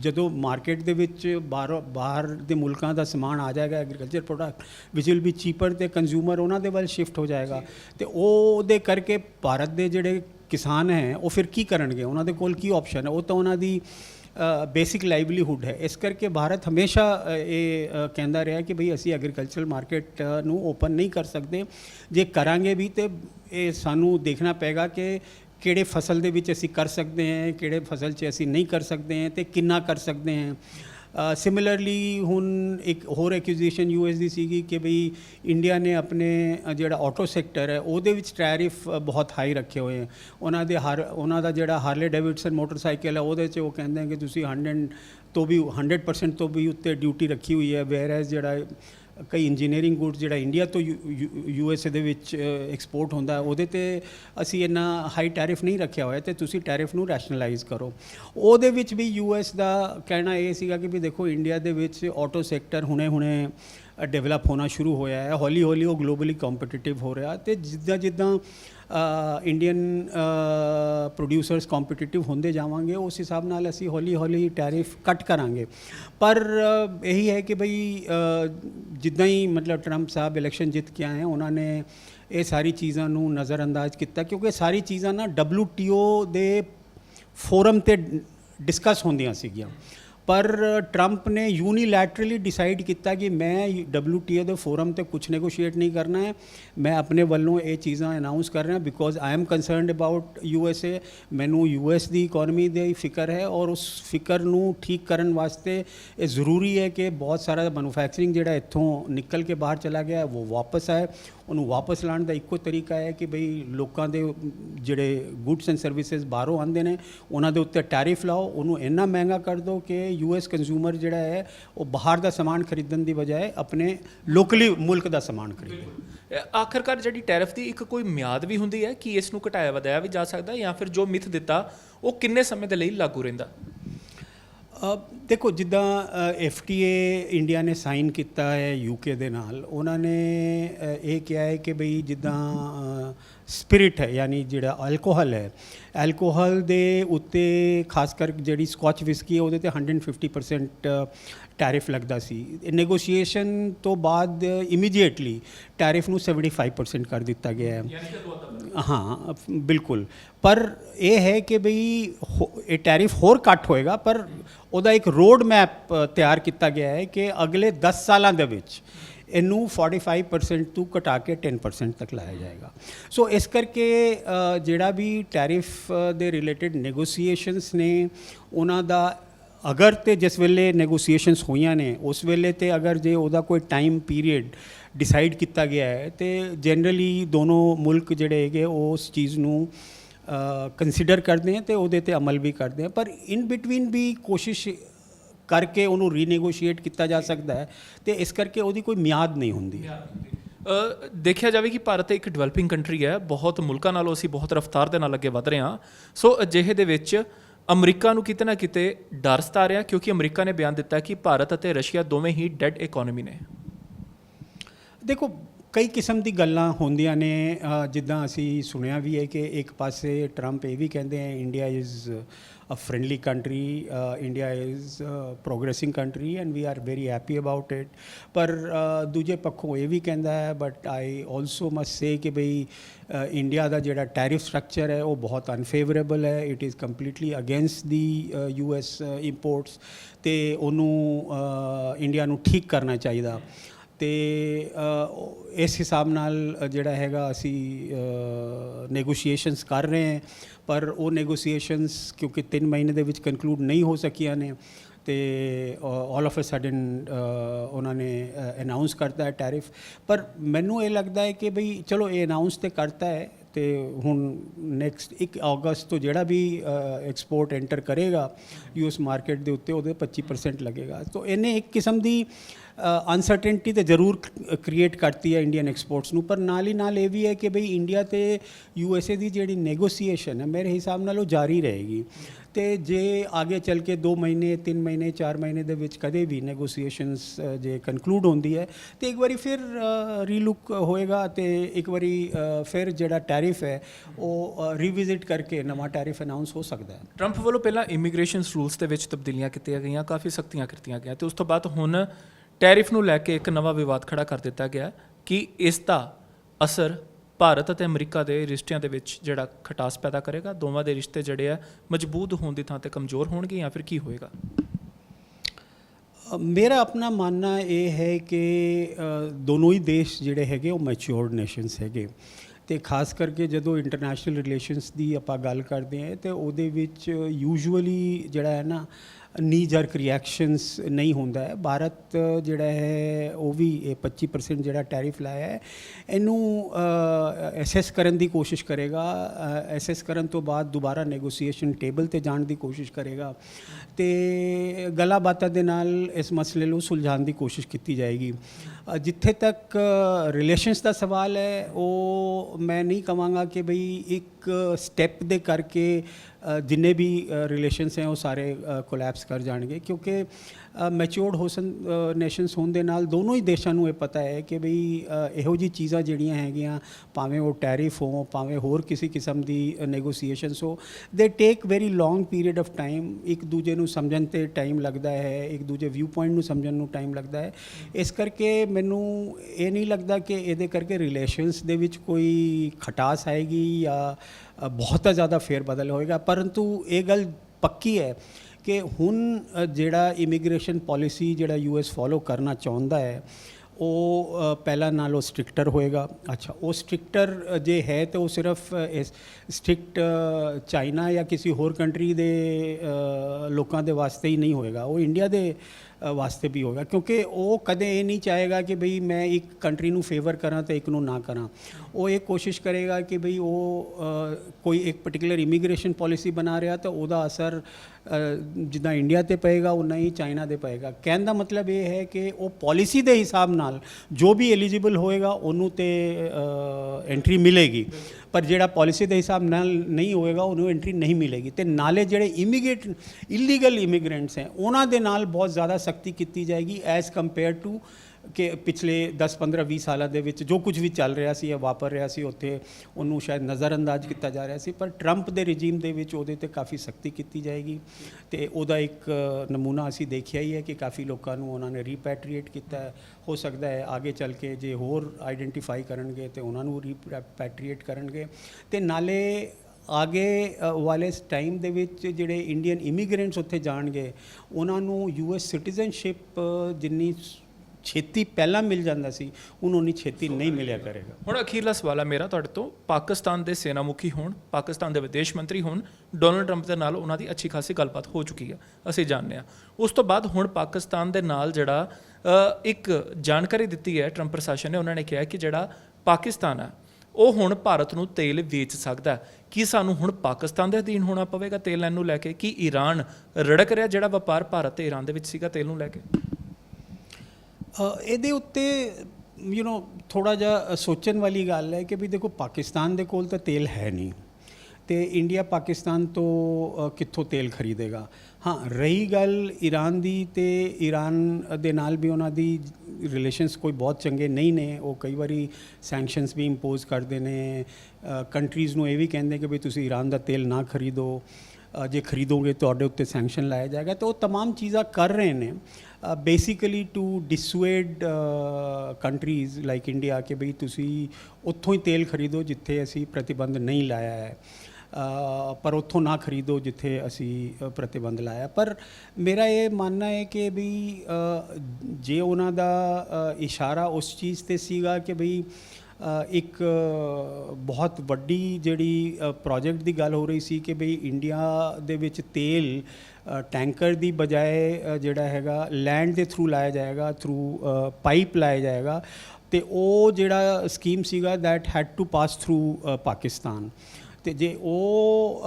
ਜਦੋਂ ਮਾਰਕੀਟ ਦੇ ਵਿੱਚ ਬਾਹਰ ਬਾਹਰ ਦੇ ਮੁਲਕਾਂ ਦਾ ਸਮਾਨ ਆ ਜਾਏਗਾ agriculture product which will be cheaper ਤੇ ਕੰਜ਼ਿਊਮਰ ਉਹਨਾਂ ਦੇ ਵੱਲ ਸ਼ਿਫਟ ਹੋ ਜਾਏਗਾ। ਤੇ ਉਹ ਉਹਦੇ ਕਰਕੇ ਭਾਰਤ ਦੇ ਜਿਹੜੇ ਕਿਸਾਨ ਹੈ ਉਹ ਫਿਰ ਕੀ ਕਰਨਗੇ? ਉਹਨਾਂ ਦੇ ਕੋਲ ਕੀ ਆਪਸ਼ਨ ਹੈ? ਉਹ ਤਾਂ ਉਹਨਾਂ ਦੀ ਬੇਸਿਕ ਲਾਈਵਲੀਹੁੱਡ ਹੈ। ਇਸ ਕਰਕੇ ਭਾਰਤ ਹਮੇਸ਼ਾ ਇਹ ਕਹਿੰਦਾ ਰਿਹਾ ਕਿ ਭਈ ਅਸੀਂ ਐਗਰੀਕਲਚਰਲ ਮਾਰਕੀਟ ਨੂੰ ਓਪਨ ਨਹੀਂ ਕਰ ਸਕਦੇ। ਜੇ ਕਰਾਂਗੇ ਵੀ ਤੇ ਇਹ ਸਾਨੂੰ ਦੇਖਣਾ ਪਏਗਾ ਕਿ ਕਿਹੜੇ ਫਸਲ ਦੇ ਵਿੱਚ ਅਸੀਂ ਕਰ ਸਕਦੇ ਹਾਂ, ਕਿਹੜੇ ਫਸਲ 'ਚ ਅਸੀਂ ਨਹੀਂ ਕਰ ਸਕਦੇ ਹਾਂ ਤੇ ਕਿੰਨਾ ਕਰ ਸਕਦੇ ਹਾਂ। ਸਿਮਿਲਰਲੀ ਹੁਣ ਇੱਕ ਹੋਰ ਐਕਿਊਜ਼ੇਸ਼ਨ ਯੂਐਸ ਦੀ ਸੀਗੀ ਕਿ ਬਈ ਇੰਡੀਆ ਨੇ ਆਪਣੇ ਜਿਹੜਾ ਆਟੋ ਸੈਕਟਰ ਹੈ, ਉਹਦੇ ਵਿੱਚ ਟੈਰਿਫ ਬਹੁਤ ਹਾਈ ਰੱਖੇ ਹੋਏ ਹੈ। ਉਹਨਾਂ ਦੇ ਹਰ, ਉਹਨਾਂ ਦਾ ਜਿਹੜਾ ਹਾਰਲੇ ਡੇਵਿਡਸਨ ਮੋਟਰਸਾਈਕਲ ਹੈ, ਉਹਦੇ 'ਚ ਉਹ ਕਹਿੰਦੇ ਆ ਕਿ ਤੁਸੀਂ 100 ਤੋਂ ਵੀ 100% ਤੋਂ ਵੀ ਉੱਤੇ ਡਿਊਟੀ ਰੱਖੀ ਹੋਈ ਹੈ ਵੇਅਰ ਐਜ਼ ਜਿਹੜਾ ਕਈ ਇੰਜੀਨੀਅਰਿੰਗ ਗੁੱਡਸ ਜਿਹੜਾ ਇੰਡੀਆ ਤੋਂ ਯੂ ਐਸ ਏ ਦੇ ਵਿੱਚ ਐਕਸਪੋਰਟ ਹੁੰਦਾ, ਉਹਦੇ ਤੇ ਅਸੀਂ ਇੰਨਾ ਹਾਈ ਟੈਰਿਫ ਨਹੀਂ ਰੱਖਿਆ ਹੋਇਆ ਤੇ ਤੁਸੀਂ ਟੈਰਿਫ ਨੂੰ ਰੈਸ਼ਨਲਾਈਜ਼ ਕਰੋ। ਉਹਦੇ ਵਿੱਚ ਵੀ ਯੂ ਐਸ ਦਾ ਕਹਿਣਾ ਇਹ ਸੀਗਾ ਕਿ ਵੀ ਦੇਖੋ ਇੰਡੀਆ ਦੇ ਵਿੱਚ ਆਟੋ ਸੈਕਟਰ ਹੁਣੇ-ਹੁਣੇ ਡਿਵੈਲਪ ਹੋਣਾ ਸ਼ੁਰੂ ਹੋਇਆ ਹੈ। ਹੌਲੀ ਹੌਲੀ ਉਹ ਗਲੋਬਲੀ ਕੰਪੀਟੀਟਿਵ ਹੋ ਰਿਹਾ ਤੇ ਜਿੱਦਾਂ ਜਿੱਦਾਂ ਇੰਡੀਅਨ ਪ੍ਰੋਡਿਊਸਰਸ ਕੰਪੀਟੀਟਿਵ ਹੁੰਦੇ ਜਾਵਾਂਗੇ, ਉਸ ਹਿਸਾਬ ਨਾਲ ਅਸੀਂ ਹੌਲੀ ਹੌਲੀ ਟੈਰਿਫ ਕੱਟ ਕਰਾਂਗੇ। ਪਰ ਇਹੀ ਹੈ ਕਿ ਭਈ ਜਿੱਦਾਂ ਹੀ ਮਤਲਬ ਟਰੰਪ ਸਾਹਿਬ ਇਲੈਕਸ਼ਨ ਜਿੱਤ ਕੇ ਆਏ, ਉਹਨਾਂ ਨੇ ਇਹ ਸਾਰੀ ਚੀਜ਼ਾਂ ਨੂੰ ਨਜ਼ਰਅੰਦਾਜ਼ ਕੀਤਾ, ਕਿਉਂਕਿ ਸਾਰੀ ਚੀਜ਼ਾਂ ਨਾ WTO ਦੇ ਫੋਰਮ ਤੇ ਡਿਸਕਸ ਹੁੰਦੀਆਂ ਸੀਗੀਆਂ। ਪਰ ਟਰੰਪ ਨੇ ਯੂਨੀਲੈਟਰਲੀ ਡਿਸਾਈਡ ਕੀਤਾ ਕਿ ਮੈਂ WTO ਦੇ ਫੋਰਮ ਤੇ ਕੁਝ ਨੈਗੋਸ਼ੀਏਟ ਨਹੀਂ ਕਰਨਾ ਹੈ। ਮੈਂ ਆਪਣੇ ਵੱਲੋਂ ਇਹ ਚੀਜ਼ਾਂ ਅਨਾਉਂਸ ਕਰ ਰਿਹਾ because I am concerned about a ਮੈਨੂੰ ਯੂਐਸ ਦੀ ਇਕਨੋਮੀ ਦੀ ਫਿਕਰ ਹੈ ਔਰ ਉਸ ਫਿਕਰ ਨੂੰ ਠੀਕ ਕਰਨ ਵਾਸਤੇ ਇਹ ਜ਼ਰੂਰੀ ਹੈ ਕਿ ਬਹੁਤ ਸਾਰਾ ਮੈਨੂਫੈਕਚਰਿੰਗ ਜਿਹੜਾ ਇੱਥੋਂ ਨਿਕਲ ਕੇ ਬਾਹਰ ਚਲਾ ਗਿਆ, ਉਹ ਵਾਪਸ ਆਏ। ਉਹਨੂੰ ਵਾਪਸ ਲਾਉਣ ਦਾ ਇੱਕੋ ਤਰੀਕਾ ਹੈ ਕਿ ਬਈ ਲੋਕਾਂ ਦੇ ਜਿਹੜੇ ਗੁੱਡਸ ਐਂਡ ਸਰਵਿਸਿਜ਼ ਬਾਹਰੋਂ ਆਉਂਦੇ ਨੇ, ਉਹਨਾਂ ਦੇ ਉੱਤੇ ਟੈਰਿਫ ਲਾਓ, ਉਹਨੂੰ ਇੰਨਾ ਮਹਿੰਗਾ ਕਰ ਦਿਓ ਕਿ ਯੂਐਸ ਕੰਜ਼ਿਊਮਰ ਜਿਹੜਾ ਹੈ, ਉਹ ਬਾਹਰ ਦਾ ਸਮਾਨ ਖਰੀਦਣ ਦੀ ਬਜਾਏ ਆਪਣੇ ਲੋਕਲੀ ਮੁਲਕ ਦਾ ਸਮਾਨ ਖਰੀਦੇ। ਆਖਰਕਾਰ ਜਿਹੜੀ ਟੈਰਿਫ ਦੀ ਇੱਕ ਕੋਈ ਮਿਆਦ ਵੀ ਹੁੰਦੀ ਹੈ ਕਿ ਇਸ ਨੂੰ ਘਟਾਇਆ ਵਧਾਇਆ ਵੀ ਜਾ ਸਕਦਾ ਜਾਂ ਫਿਰ ਜੋ ਮਿਥ ਦਿੱਤਾ, ਉਹ ਕਿੰਨੇ ਸਮੇਂ ਦੇ ਲਈ ਲਾਗੂ ਰਹਿੰਦਾ? ਦੇਖੋ, ਜਿੱਦਾਂ ਏ ਇੰਡੀਆ ਨੇ ਸਾਈਨ ਕੀਤਾ ਹੈ ਯੂਕੇ ਦੇ ਨਾਲ, ਉਹਨਾਂ ਨੇ ਇਹ ਕਿਹਾ ਹੈ ਕਿ ਬਈ ਜਿੱਦਾਂ ਸਪਿਰਿਟ ਹੈ ਯਾਨੀ ਜਿਹੜਾ ਐਲਕੋਹਲ ਹੈ। ਐਲਕੋਹਲ ਦੇ ਉੱਤੇ ਖਾਸ ਕਰ ਜਿਹੜੀ ਸਕਾਚ ਵਿਸਕੀ ਹੈ ਉਹਦੇ ਤੇ 150% ਟੈਰਿਫ ਲੱਗਦਾ ਸੀ। ਨੈਗੋਸ਼ੀਏਸ਼ਨ ਤੋਂ ਬਾਅਦ ਇਮੀਡੀਏਟਲੀ ਟੈਰਿਫ ਨੂੰ 75% ਕਰ ਦਿੱਤਾ ਗਿਆ ਹੈ। ਹਾਂ ਬਿਲਕੁਲ। ਪਰ ਇਹ ਹੈ ਕਿ ਬਈ ਹੋ- ਇਹ ਟੈਰਿਫ ਹੋਰ ਘੱਟ ਹੋਏਗਾ ਪਰ ਉਹਦਾ ਇੱਕ ਰੋਡ ਮੈਪ ਤਿਆਰ ਕੀਤਾ ਗਿਆ ਹੈ ਕਿ ਅਗਲੇ 10 ਸਾਲਾਂ ਦੇ ਵਿੱਚ ਇਹਨੂੰ 45% ਤੋਂ ਘਟਾ ਕੇ 10% ਤੱਕ ਲਾਇਆ ਜਾਏਗਾ। ਸੋ ਇਸ ਕਰਕੇ ਜਿਹੜਾ ਵੀ ਟੈਰਿਫ ਦੇ ਰਿਲੇਟਡ ਨੈਗੋਸੀਏਸ਼ਨਸ ਨੇ, ਉਹਨਾਂ ਦਾ ਅਗਰ ਤੇ ਜਿਸ ਵੇਲੇ ਨੈਗੋਸੀਏਸ਼ਨਸ ਹੋਈਆਂ ਨੇ, ਉਸ ਵੇਲੇ ਤੇ ਅਗਰ ਜੇ ਉਹਦਾ ਕੋਈ ਟਾਈਮ ਪੀਰੀਅਡ ਡਿਸਾਈਡ ਕੀਤਾ ਗਿਆ ਹੈ, ਤੇ ਜਨਰਲੀ ਦੋਨੋਂ ਮੁਲਕ ਜਿਹੜੇ ਹੈਗੇ, ਉਹ ਉਸ ਚੀਜ਼ ਨੂੰ ਕੰਸੀਡਰ ਕਰਦੇ ਆ ਤੇ ਉਹਦੇ ਤੇ ਅਮਲ ਵੀ ਕਰਦੇ ਆ। ਪਰ ਇਨ ਬਿਟਵੀਨ ਵੀ ਕੋਸ਼ਿਸ਼ ਕਰਕੇ ਉਹਨੂੰ ਰੀਨੇਗੋਸ਼ੀਏਟ ਕੀਤਾ ਜਾ ਸਕਦਾ ਹੈ ਤੇ ਇਸ ਕਰਕੇ ਉਹਦੀ ਕੋਈ ਮਿਆਦ ਨਹੀਂ ਹੁੰਦੀ ਦੇਖਿਆ ਜਾਵੇ ਕਿ ਭਾਰਤ ਇੱਕ ਡਿਵੈਲਪਿੰਗ ਕੰਟਰੀ ਹੈ ਬਹੁਤ ਮੁਲਕਾਂ ਨਾਲੋਂ ਅਸੀਂ ਬਹੁਤ ਰਫ਼ਤਾਰ ਦੇ ਨਾਲ ਅੱਗੇ ਵਧ ਰਹੇ ਹਾਂ। ਸੋ ਅਜਿਹੇ ਦੇ ਵਿੱਚ ਅਮਰੀਕਾ ਨੂੰ ਕਿਤੇ ਨਾ ਕਿਤੇ ਡਰ ਸਤਾ ਰਿਹਾ ਕਿਉਂਕਿ ਅਮਰੀਕਾ ਨੇ ਬਿਆਨ ਦਿੱਤਾ ਕਿ ਭਾਰਤ ਅਤੇ ਰਸ਼ੀਆ ਦੋਵੇਂ ਹੀ ਡੈਡ ਇਕਨੋਮੀ ਨੇ। ਦੇਖੋ ਕਈ ਕਿਸਮ ਦੀ ਗੱਲਾਂ ਹੁੰਦੀਆਂ ਨੇ। ਜਿੱਦਾਂ ਅਸੀਂ ਸੁਣਿਆ ਵੀ ਹੈ ਕਿ ਇੱਕ ਪਾਸੇ ਟਰੰਪ ਇਹ ਵੀ ਕਹਿੰਦੇ ਆ India is a friendly country India is progressing country and we are very happy about it ਪਰ ਦੂਜੇ ਪੱਖੋਂ ਇਹ ਵੀ ਕਹਿੰਦਾ ਹੈ but I also must say ਕਿ ਬਈ ਇੰਡੀਆ ਦਾ ਜਿਹੜਾ ਟੈਰਿਫ ਸਟਰਕਚਰ ਹੈ ਉਹ ਬਹੁਤ ਅਨਫੇਵਰੇਬਲ ਹੈ it is completely against the U S imports ਤੇ ਉਹਨੂੰ ਇੰਡੀਆ ਨੂੰ ਠੀਕ ਕਰਨਾ ਚਾਹੀਦਾ ਤੇ ਇਸ ਹਿਸਾਬ ਨਾਲ ਜਿਹੜਾ ਹੈਗਾ ਅਸੀਂ ਨੈਗੋਸ਼ੀਏਸ਼ਨਸ ਕਰ ਰਹੇ ਹਾਂ। ਪਰ ਉਹ ਨੈਗੋਸ਼ੀਏਸ਼ਨਸ ਕਿਉਂਕਿ 3 ਮਹੀਨੇ ਦੇ ਵਿੱਚ ਕਨਕਲੂਡ ਨਹੀਂ ਹੋ ਸਕੀਆਂ ਨੇ ਤੇ ਆਲ ਆਫ ਅ ਸਡਨ ਉਹਨਾਂ ਨੇ ਅਨਾਉਂਸ ਕਰਤਾ ਹੈ ਟੈਰਿਫ ਪਰ ਮੈਨੂੰ ਇਹ ਲੱਗਦਾ ਹੈ ਕਿ ਭਈ ਚਲੋ ਇਹ ਅਨਾਉਂਸ ਤੇ ਕਰਤਾ ਹੈ ਤੇ ਹੁਣ ਨੈਕਸਟ 1 ਅਗਸਤ ਤੋਂ ਜਿਹੜਾ ਵੀ ਐਕਸਪੋਰਟ ਐਂਟਰ ਕਰੇਗਾ ਯੂਐਸ ਮਾਰਕੀਟ ਦੇ ਉੱਤੇ ਉਹਦੇ 25% ਲੱਗੇਗਾ। ਤਾਂ ਇਹਨੇ ਇੱਕ ਕਿਸਮ ਦੀ ਅਨਸਰਟੇਨਟੀ ਤੇ ਜ਼ਰੂਰ ਕ੍ਰੀਏਟ ਕਰਤੀ ਹੈ ਇੰਡੀਅਨ ਐਕਸਪੋਰਟਸ ਨੂੰ। ਪਰ ਨਾਲ ਹੀ ਨਾਲ ਇਹ ਵੀ ਹੈ ਕਿ ਭਈ ਇੰਡੀਆ ਤੇ ਏ ਦੀ ਜਿਹੜੀ ਨੈਗੋਸੀਏਸ਼ਨ ਹੈ, ਮੇਰੇ ਹਿਸਾਬ ਨਾਲ ਉਹ ਜਾਰੀ ਰਹੇਗੀ। ਤੇ ਜੇ ਅੱਗੇ ਚੱਲ ਕੇ 2 ਮਹੀਨੇ 3 ਮਹੀਨੇ 4 ਮਹੀਨੇ ਦੇ ਵਿੱਚ ਕਦੇ ਵੀ ਨੈਗੋਸੀਏਸ਼ਨਸ ਜੇ ਕਨਕਲੂਡ ਹੁੰਦੀ ਹੈ, ਤੇ ਇੱਕ ਵਾਰੀ ਫਿਰ ਰੀਲੁੱਕ ਹੋਏਗਾ ਤੇ ਇੱਕ ਵਾਰੀ ਫਿਰ ਜਿਹੜਾ ਟੈਰਿਫ ਹੈ, ਉਹ ਰੀਵਿਜ਼ਿਟ ਕਰਕੇ ਨਵਾਂ ਟੈਰਿਫ ਅਨਾਉਂਸ ਹੋ ਸਕਦਾ ਹੈ। ਟਰੰਪ ਵੱਲੋਂ ਪਹਿਲਾਂ ਇਮੀਗ੍ਰੇਸ਼ਨ ਰੂਲਸ ਦੇ ਵਿੱਚ ਤਬਦੀਲੀਆਂ ਕੀਤੀਆਂ ਗਈਆਂ, ਕਾਫੀ ਸਖਤੀਆਂ ਕੀਤੀਆਂ ਗਈਆਂ, ਤੇ ਉਸ ਤੋਂ ਬਾਅਦ ਹੁਣ ਟੈਰਿਫ ਨੂੰ ਲੈ ਕੇ ਇੱਕ ਨਵਾਂ ਵਿਵਾਦ ਖੜਾ ਕਰ ਦਿੱਤਾ ਗਿਆ ਕਿ ਇਸ ਦਾ ਅਸਰ ਭਾਰਤ ਅਤੇ ਅਮਰੀਕਾ ਦੇ ਰਿਸ਼ਤਿਆਂ ਦੇ ਵਿੱਚ ਜਿਹੜਾ ਖਟਾਸ ਪੈਦਾ ਕਰੇਗਾ। ਦੋਵਾਂ ਦੇ ਰਿਸ਼ਤੇ ਜਿਹੜੇ ਆ ਮਜ਼ਬੂਤ ਹੋਣ ਦੀ ਥਾਂ ਤੇ ਕਮਜ਼ੋਰ ਹੋਣਗੇ ਜਾਂ ਫਿਰ ਕੀ ਹੋਏਗਾ? ਮੇਰਾ ਆਪਣਾ ਮੰਨਣਾ ਇਹ ਹੈ ਕਿ ਦੋਨੋਂ ਹੀ ਦੇਸ਼ ਜਿਹੜੇ ਹੈਗੇ ਉਹ ਮੈਚੁਰਡ ਨੇਸ਼ਨਸ ਹੈਗੇ। ਤੇ ਖਾਸ ਕਰਕੇ ਜਦੋਂ ਇੰਟਰਨੈਸ਼ਨਲ ਰਿਲੇਸ਼ਨਸ ਦੀ ਆਪਾਂ ਗੱਲ ਕਰਦੇ ਹਾਂ ਤੇ ਉਹਦੇ ਵਿੱਚ ਯੂਜੂਅਲੀ ਜਿਹੜਾ ਹੈ ਨਾ ਨੀ ਜਰਕ ਰਿਐਕਸ਼ਨਸ ਨਹੀਂ ਹੁੰਦਾ ਹੈ। ਭਾਰਤ ਜਿਹੜਾ ਹੈ, ਉਹ ਵੀ ਇਹ 25% ਜਿਹੜਾ ਟੈਰਿਫ ਲਾਇਆ ਹੈ, ਇਹਨੂੰ ਅਸੈਸ ਕਰਨ ਦੀ ਕੋਸ਼ਿਸ਼ ਕਰੇਗਾ। ਐਸੈਸ ਕਰਨ ਤੋਂ ਬਾਅਦ ਦੁਬਾਰਾ ਨੈਗੋਸੀਏਸ਼ਨ ਟੇਬਲ ਤੇ ਜਾਣ ਦੀ ਕੋਸ਼ਿਸ਼ ਕਰੇਗਾ। ਤੇ ਗੱਲਾਂ ਬਾਤਾਂ ਦੇ ਨਾਲ ਇਸ ਮਸਲੇ ਨੂੰ ਸੁਲਝਾਉਣ ਦੀ ਕੋਸ਼ਿਸ਼ ਕੀਤੀ ਜਾਏਗੀ। ਜਿੱਥੇ ਤੱਕ ਰਿਲੇਸ਼ਨਸ ਦਾ ਸਵਾਲ ਹੈ, ਉਹ ਮੈਂ ਨਹੀਂ ਕਹਾਂਗਾ ਕਿ ਬਈ ਇੱਕ ਇੱਕ ਸਟੈਪ ਦੇ ਕਰਕੇ ਜਿੰਨੇ ਵੀ ਰਿਲੇਸ਼ਨਸ ਹੈ ਉਹ ਸਾਰੇ ਕੋਲੈਪਸ ਕਰ ਜਾਣਗੇ। ਕਿਉਂਕਿ ਮੈਚੁਰਡ ਹੋਸਨ ਨੇਸ਼ਨਸ ਹੋਣ ਦੇ ਨਾਲ ਦੋਨੋਂ ਹੀ ਦੇਸ਼ਾਂ ਨੂੰ ਇਹ ਪਤਾ ਹੈ ਕਿ ਬਈ ਇਹੋ ਜੀ ਚੀਜ਼ਾਂ ਜਿਹੜੀਆਂ ਹੈਗੀਆਂ, ਭਾਵੇਂ ਉਹ ਟੈਰਿਫ ਹੋ ਭਾਵੇਂ ਹੋਰ ਕਿਸੇ ਕਿਸਮ ਦੀ ਨੈਗੋਸੀਏਸ਼ਨਸ ਹੋ ਦੇ take very long period of time ਇੱਕ ਦੂਜੇ ਨੂੰ ਸਮਝਣ ਤੇ ਟਾਈਮ ਲੱਗਦਾ ਹੈ, ਇੱਕ ਦੂਜੇ ਵਿਊ ਪੁਆਇੰਟ ਨੂੰ ਸਮਝਣ ਨੂੰ ਟਾਈਮ ਲੱਗਦਾ ਹੈ। ਇਸ ਕਰਕੇ ਮੈਨੂੰ ਇਹ ਨਹੀਂ ਲੱਗਦਾ ਕਿ ਇਹਦੇ ਕਰਕੇ ਰਿਲੇਸ਼ਨਸ ਦੇ ਵਿੱਚ ਕੋਈ ਖਟਾਸ ਆਏਗੀ ਜਾਂ ਬਹੁਤਾ ਜ਼ਿਆਦਾ ਫੇਰ ਬਦਲ ਹੋਏਗਾ। ਪਰੰਤੂ ਇਹ ਗੱਲ ਪੱਕੀ ਹੈ ਕਿ ਹੁਣ ਜਿਹੜਾ ਇਮੀਗ੍ਰੇਸ਼ਨ ਪਾਲਿਸੀ ਜਿਹੜਾ ਯੂਐਸ ਫੋਲੋ ਕਰਨਾ ਚਾਹੁੰਦਾ ਹੈ ਉਹ ਅ, ਪਹਿਲਾਂ ਨਾਲੋਂ ਸਟ੍ਰਿਕਟਰ ਹੋਏਗਾ। ਅੱਛਾ ਉਹ ਸਟ੍ਰਿਕਟਰ ਜੇ ਹੈ ਤਾਂ ਉਹ ਸਿਰਫ ਇਸ ਸਟ੍ਰਿਕਟ ਚਾਈਨਾ ਜਾਂ ਕਿਸੇ ਹੋਰ ਕੰਟਰੀ ਦੇ ਲੋਕਾਂ ਦੇ ਵਾਸਤੇ ਹੀ ਨਹੀਂ ਹੋਏਗਾ। ਉਹ ਇੰਡੀਆ ਦੇ ਵਾਸਤੇ ਵੀ ਹੋਗਾ ਕਿਉਂਕਿ ਉਹ ਕਦੇ ਇਹ ਨਹੀਂ ਚਾਹੇਗਾ ਕਿ ਭਈ ਮੈਂ ਇੱਕ ਕੰਟਰੀ ਨੂੰ ਫੇਵਰ ਕਰਾਂ ਤੇ ਇੱਕ ਨੂੰ ਨਾ ਕਰਾਂ। ਉਹ ਇਹ ਕੋਸ਼ਿਸ਼ ਕਰੇਗਾ ਕਿ ਭਈ ਉਹ ਕੋਈ ਇੱਕ ਪਾਰਟਿਕੂਲਰ ਇਮੀਗ੍ਰੇਸ਼ਨ ਪਾਲਿਸੀ ਬਣਾ ਰਿਹਾ ਤਾਂ ਉਹਦਾ ਅਸਰ ਅ, ਜਿੱਦਾਂ ਇੰਡੀਆ ਤੇ ਪਏਗਾ ਉਨਾ ਹੀ ਚਾਈਨਾ ਤੇ ਪਏਗਾ। ਕਹਿਣ ਦਾ ਮਤਲਬ ਇਹ ਹੈ ਕਿ ਉਹ ਪਾਲਿਸੀ ਦੇ ਹਿਸਾਬ ਨਾਲ ਜੋ ਵੀ ਐਲੀਜੀਬਲ ਹੋਏਗਾ ਉਹਨੂੰ ਤੇ ਐਂਟਰੀ ਮਿਲੇਗੀ। ਪਰ ਜਿਹੜਾ ਪਾਲਿਸੀ ਦੇ ਹਿਸਾਬ ਨਾਲ ਨਹੀਂ ਹੋਏਗਾ, ਉਹਨੂੰ ਐਂਟਰੀ ਨਹੀਂ ਮਿਲੇਗੀ। ਤੇ ਨਾਲੇ ਜਿਹੜੇ ਇਮੀਗ੍ਰੇਟ ਇਲੀਗਲ ਇਮੀਗ੍ਰੈਂਟਸ ਹੈ, ਉਹਨਾਂ ਦੇ ਨਾਲ ਬਹੁਤ ਜ਼ਿਆਦਾ ਸਖਤੀ ਕੀਤੀ ਜਾਏਗੀ ਐਜ਼ ਕੰਪੇਅਰ ਟੂ ਕਿ ਪਿਛਲੇ 10 15 20 ਸਾਲਾਂ ਦੇ ਵਿੱਚ ਜੋ ਕੁਝ ਵੀ ਚੱਲ ਰਿਹਾ ਸੀ ਜਾਂ ਵਾਪਰ ਰਿਹਾ ਸੀ, ਉੱਥੇ ਉਹਨੂੰ ਸ਼ਾਇਦ ਨਜ਼ਰਅੰਦਾਜ਼ ਕੀਤਾ ਜਾ ਰਿਹਾ ਸੀ, ਪਰ ਟਰੰਪ ਦੇ ਰਜੀਮ ਦੇ ਵਿੱਚ ਉਹਦੇ ਤੇ ਕਾਫੀ ਸਖਤੀ ਕੀਤੀ ਜਾਏਗੀ ਤੇ ਉਹਦਾ ਇੱਕ ਨਮੂਨਾ ਅਸੀਂ ਦੇਖਿਆ ਹੀ ਹੈ ਕਿ ਕਾਫੀ ਲੋਕਾਂ ਨੂੰ ਉਹਨਾਂ ਨੇ ਰੀਪੈਟਰੀਏਟ ਕੀਤਾ ਹੈ। ਹੋ ਸਕਦਾ ਹੈ ਅੱਗੇ ਚੱਲ ਕੇ ਜੇ ਹੋਰ ਆਈਡੈਂਟੀਫਾਈ ਕਰਨਗੇ ਤੇ ਉਹਨਾਂ ਨੂੰ ਰੀਪੈਟਰੀਏਟ ਕਰਨਗੇ। ਤੇ ਨਾਲੇ ਆਗੇ ਵਾਲੇ ਟਾਈਮ ਦੇ ਵਿੱਚ ਜਿਹੜੇ ਇੰਡੀਅਨ ਇਮੀਗ੍ਰੈਂਟਸ ਉੱਥੇ ਜਾਣਗੇ, ਉਹਨਾਂ ਨੂੰ ਯੂਐਸ ਸਿਟੀਜ਼ਨਸ਼ਿਪ ਜਿੰਨੀ ਛੇਤੀ ਪਹਿਲਾਂ ਮਿਲ ਜਾਂਦਾ ਸੀ, ਉਹਨੂੰ ਉਨੀ ਛੇਤੀ ਨਹੀਂ ਮਿਲਿਆ ਕਰੇਗਾ। ਹੁਣ ਅਖੀਰਲਾ ਸਵਾਲ ਹੈ ਮੇਰਾ ਤੁਹਾਡੇ ਤੋਂ। ਪਾਕਿਸਤਾਨ ਦੇ ਸੈਨਾ ਮੁਖੀ ਹੋਣ, ਪਾਕਿਸਤਾਨ ਦੇ ਵਿਦੇਸ਼ ਮੰਤਰੀ ਹੋਣ, ਡੋਨਲਡ ਟਰੰਪ ਦੇ ਨਾਲ ਉਹਨਾਂ ਦੀ ਅੱਛੀ ਖਾਸੀ ਗੱਲਬਾਤ ਹੋ ਚੁੱਕੀ ਹੈ ਅਸੀਂ ਜਾਣਦੇ ਹਾਂ ਉਸ ਤੋਂ ਬਾਅਦ ਹੁਣ ਪਾਕਿਸਤਾਨ ਦੇ ਨਾਲ ਜਿਹੜਾ ਇੱਕ ਜਾਣਕਾਰੀ ਦਿੱਤੀ ਹੈ ਟਰੰਪ ਪ੍ਰਸ਼ਾਸਨ ਨੇ, ਉਹਨਾਂ ਨੇ ਕਿਹਾ ਕਿ ਜਿਹੜਾ ਪਾਕਿਸਤਾਨ ਹੈ ਉਹ ਹੁਣ ਭਾਰਤ ਨੂੰ ਤੇਲ ਵੇਚ ਸਕਦਾ ਕੀ ਸਾਨੂੰ ਹੁਣ ਪਾਕਿਸਤਾਨ ਦੇ ਅਧੀਨ ਹੋਣਾ ਪਵੇਗਾ ਤੇਲ ਲੈਣ ਨੂੰ ਲੈ ਕੇ? ਕੀ ਈਰਾਨ ਰੜਕ ਰਿਹਾ ਜਿਹੜਾ ਵਪਾਰ ਭਾਰਤ ਤੇ ਈਰਾਨ ਦੇ ਵਿੱਚ ਸੀਗਾ ਤੇਲ ਨੂੰ ਲੈ ਕੇ? ਇਹਦੇ ਉੱਤੇ ਯੂ نو ਥੋੜਾ ਜਿਹਾ ਸੋਚਣ ਵਾਲੀ ਗੱਲ ਹੈ ਕਿ ਵੀ ਦੇਖੋ ਪਾਕਿਸਤਾਨ ਦੇ ਕੋਲ ਤਾਂ ਤੇਲ ਹੈ ਨਹੀਂ ਤੇ ਇੰਡੀਆ ਪਾਕਿਸਤਾਨ ਤੋਂ ਅ, ਕਿੱਥੋਂ ਤੇਲ ਖਰੀਦੇਗਾ ਹਾਂ ਰਹੀ ਗੱਲ ਈਰਾਨ ਦੀ ਤੇ ਈਰਾਨ ਦੇ ਨਾਲ ਵੀ ਉਹਨਾਂ ਦੀ ਰਿਲੇਸ਼ਨਸ ਕੋਈ ਬਹੁਤ ਚੰਗੇ ਨਹੀਂ ਨੇ ਉਹ ਕਈ ਵਾਰੀ ਸੈਂਕਸ਼ਨਸ ਵੀ ਇੰਪੋਜ਼ ਕਰਦੇ ਨੇ ਕੰਟਰੀਜ਼ ਨੂੰ ਇਹ ਵੀ ਕਹਿੰਦੇ ਕਿ ਵੀ ਤੁਸੀਂ ਈਰਾਨ ਦਾ ਤੇਲ ਨਾ ਖਰੀਦੋ ਅ, ਜੇ ਖਰੀਦੋਗੇ ਤੁਹਾਡੇ ਉੱਤੇ ਸੈਂਕਸ਼ਨ ਲਾਇਆ ਜਾਏਗਾ ਤਾਂ ਉਹ तमाम ਚੀਜ਼ਾਂ ਕਰ ਰਹੇ ਨੇ Basically to dissuade countries like India ਕਿ ਬਈ ਤੁਸੀਂ ਉੱਥੋਂ ਹੀ ਤੇਲ ਖਰੀਦੋ ਜਿੱਥੇ ਅਸੀਂ ਪ੍ਰਤੀਬੰਧ ਨਹੀਂ ਲਾਇਆ ਹੈ। ਪਰ ਉੱਥੋਂ ਨਾ ਖਰੀਦੋ ਜਿੱਥੇ ਅਸੀਂ ਪ੍ਰਤੀਬੰਧ ਲਾਇਆ। ਪਰ ਮੇਰਾ ਇਹ ਮੰਨਣਾ ਹੈ ਕਿ ਵੀ ਜੇ ਉਹਨਾਂ ਦਾ ਇਸ਼ਾਰਾ ਉਸ ਚੀਜ਼ ਤੇ ਸੀਗਾ ਕਿ ਬਈ ਇੱਕ ਬਹੁਤ ਵੱਡੀ ਜਿਹੜੀ ਪ੍ਰੋਜੈਕਟ ਦੀ ਗੱਲ ਹੋ ਰਹੀ ਸੀ ਕਿ ਬਈ ਇੰਡੀਆ ਦੇ ਵਿੱਚ ਤੇਲ ਟੈਂਕਰ ਦੀ ਬਜਾਏ ਜਿਹੜਾ ਹੈਗਾ ਲੈਂਡ ਦੇ ਥਰੂ ਲਾਇਆ ਜਾਏਗਾ ਥਰੂ ਪਾਈਪ ਲਾਇਆ ਜਾਏਗਾ ਤੇ ਉਹ ਜਿਹੜਾ ਸਕੀਮ ਸੀਗਾ that had to pass through Pakistan. ਤੇ ਜੇ ਉਹ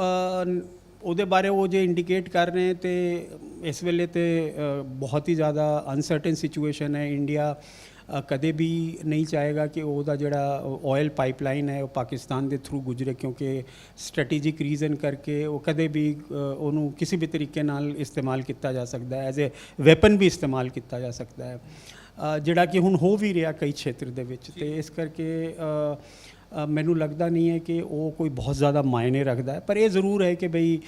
ਉਹਦੇ ਬਾਰੇ ਉਹ ਜੇ ਇੰਡੀਕੇਟ ਕਰ ਰਹੇ ਤੇ ਇਸ ਵੇਲੇ ਤੇ ਬਹੁਤ ਹੀ ਜ਼ਿਆਦਾ ਅਨਸਰਟਨ ਸਿਚੁਏਸ਼ਨ ਹੈ। ਇੰਡੀਆ ਕਦੇ ਵੀ ਨਹੀਂ ਚਾਹੇਗਾ ਕਿ ਉਹਦਾ ਜਿਹੜਾ ਆਇਲ ਪਾਈਪਲਾਈਨ ਹੈ ਉਹ ਪਾਕਿਸਤਾਨ ਦੇ ਥਰੂ ਗੁਜ਼ਰੇ ਕਿਉਂਕਿ ਸਟ੍ਰੈਟੇਜਿਕ ਰੀਜ਼ਨ ਕਰਕੇ ਉਹ ਕਦੇ ਵੀ ਉਹਨੂੰ ਕਿਸੇ ਵੀ ਤਰੀਕੇ ਨਾਲ ਇਸਤੇਮਾਲ ਕੀਤਾ ਜਾ ਸਕਦਾ ਹੈ ਐਜ਼ ਅ ਵੈਪਨ ਵੀ ਇਸਤੇਮਾਲ ਕੀਤਾ ਜਾ ਸਕਦਾ ਹੈ। ਜਿਹੜਾ ਕਿ ਹੁਣ ਹੋ ਵੀ ਰਿਹਾ ਕਈ ਖੇਤਰ ਦੇ ਵਿੱਚ ਤੇ ਇਸ ਕਰਕੇ ਮੈਨੂੰ ਲੱਗਦਾ ਨਹੀਂ ਹੈ ਕਿ ਉਹ ਕੋਈ ਬਹੁਤ ਜ਼ਿਆਦਾ ਮਾਇਨੇ ਰੱਖਦਾ ਹੈ। ਪਰ ਇਹ ਜ਼ਰੂਰ ਹੈ ਕਿ ਬਈ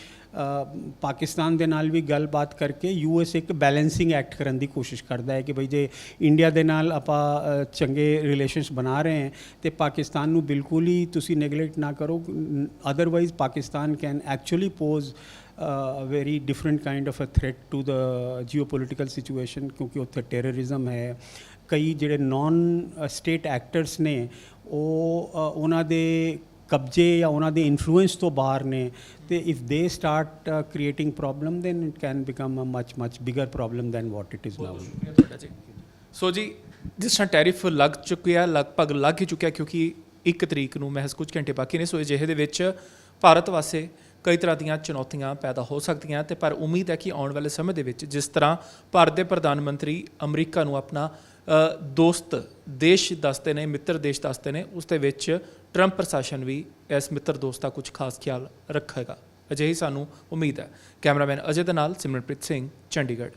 ਪਾਕਿਸਤਾਨ ਦੇ ਨਾਲ ਵੀ ਗੱਲਬਾਤ ਕਰਕੇ ਯੂਐਸ ਇੱਕ ਬੈਲੈਂਸਿੰਗ ਐਕਟ ਕਰਨ ਦੀ ਕੋਸ਼ਿਸ਼ ਕਰਦਾ ਹੈ ਕਿ ਬਈ ਜੇ ਇੰਡੀਆ ਦੇ ਨਾਲ ਆਪਾਂ ਚੰਗੇ ਰਿਲੇਸ਼ਨਸ ਬਣਾ ਰਹੇ ਹਾਂ, ਤੇ ਪਾਕਿਸਤਾਨ ਨੂੰ ਬਿਲਕੁਲ ਹੀ ਤੁਸੀਂ ਨੈਗਲੈਕਟ ਨਾ ਕਰੋ। Otherwise Pakistan can actually pose a very different kind of a threat to the geopolitical situation, ਕਿਉਂਕਿ ਉੱਥੇ ਟੈਰਰਿਜ਼ਮ ਹੈ। ਕਈ ਜਿਹੜੇ ਨਾਨ ਸਟੇਟ ਐਕਟਰਸ ਨੇ ਉਹ ਉਹਨਾਂ ਦੇ ਕਬਜ਼ੇ ਜਾਂ ਉਹਨਾਂ ਦੇ ਇਨਫਲੂਐਂਸ ਤੋਂ ਬਾਹਰ ਨੇ ਤੇ if they start creating problem then it can become a much much bigger problem than what it is now so ਜੀ ਜਿਸ ਤਰ੍ਹਾਂ ਟੈਰਿਫ ਲੱਗ ਚੁੱਕਿਆ ਲਗਭਗ ਲੱਗ ਹੀ ਚੁੱਕਿਆ ਕਿਉਂਕਿ 1 ਤਰੀਕ ਨੂੰ ਮਹਿਜ਼ ਕੁਝ ਘੰਟੇ ਬਾਕੀ ਨੇ ਸੋ ਅਜਿਹੇ ਦੇ ਵਿੱਚ ਭਾਰਤ ਵਾਸਤੇ ਕਈ ਤਰ੍ਹਾਂ ਦੀਆਂ ਚੁਣੌਤੀਆਂ ਪੈਦਾ ਹੋ ਸਕਦੀਆਂ ਤੇ ਪਰ ਉਮੀਦ ਹੈ ਕਿ ਆਉਣ ਵਾਲੇ ਸਮੇਂ ਦੇ ਵਿੱਚ ਜਿਸ ਤਰ੍ਹਾਂ ਭਾਰਤ ਦੇ ਪ੍ਰਧਾਨ ਮੰਤਰੀ ਅਮਰੀਕਾ ਨੂੰ ਆਪਣਾ ਦੋਸਤ, ਦੇਸ਼ ਦੱਸਦੇ ਨੇ, ਮਿੱਤਰ ਦੇਸ਼ ਦੱਸਦੇ ਨੇ, ਉਸ ਦੇ ਵਿੱਚ ਟਰੰਪ ਪ੍ਰਸ਼ਾਸਨ ਵੀ ਇਸ ਮਿੱਤਰ ਦੋਸਤ ਦਾ ਕੁਝ ਖਾਸ ਖਿਆਲ ਰੱਖੇਗਾ। ਅਜਿਹੀ ਸਾਨੂੰ ਉਮੀਦ ਹੈ। ਕੈਮਰਾਮੈਨ ਅਜੇ ਦੇ ਨਾਲ ਸਿਮਰਨਪ੍ਰੀਤ ਸਿੰਘ, ਚੰਡੀਗੜ੍ਹ।